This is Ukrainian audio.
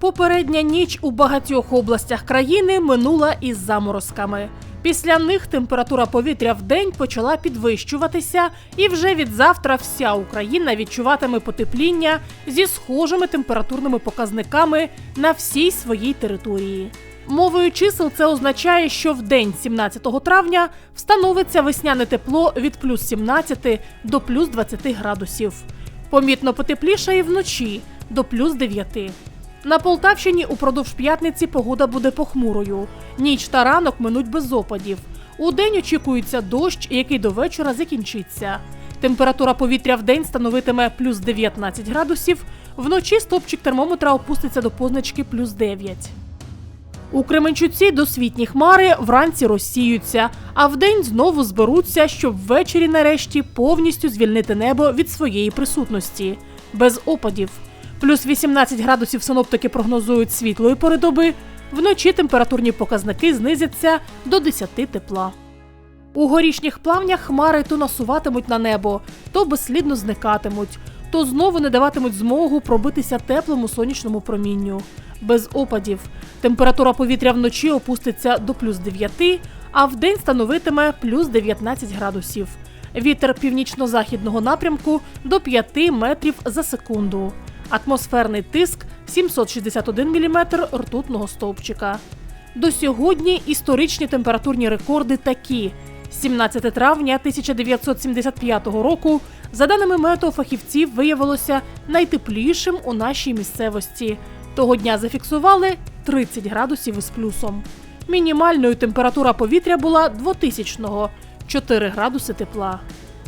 Попередня ніч у багатьох областях країни минула із заморозками. Після них температура повітря в день почала підвищуватися, і вже від завтра вся Україна відчуватиме потепління зі схожими температурними показниками на всій своїй території. Мовою чисел це означає, що в день 17 травня встановиться весняне тепло від плюс 17 до плюс 20 градусів. Помітно потепліше і вночі до плюс 9. На Полтавщині упродовж п'ятниці погода буде похмурою. Ніч та ранок минуть без опадів. У день очікується дощ, який до вечора закінчиться. Температура повітря в день становитиме плюс 19 градусів, вночі стопчик термометра опуститься до позначки плюс 9. У Кременчуці досвітні хмари вранці розсіються, а вдень знову зберуться, щоб ввечері нарешті повністю звільнити небо від своєї присутності. Без опадів. Плюс 18 градусів синоптики прогнозують світлої пори доби. Вночі температурні показники знизяться до 10 тепла. У горішніх плавнях хмари то насуватимуть на небо, то безслідно зникатимуть, то знову не даватимуть змогу пробитися теплому сонячному промінню. Без опадів. Температура повітря вночі опуститься до плюс 9, а вдень становитиме плюс 19 градусів. Вітер північно-західного напрямку до 5 метрів за секунду. Атмосферний тиск 761 мм ртутного стовпчика. До сьогодні історичні температурні рекорди такі: 17 травня 1975 року, за даними метеофахівців, виявилося найтеплішим у нашій місцевості. Того дня зафіксували 30 градусів із плюсом. Мінімальною температура повітря була 2000-го – 4 градуси тепла.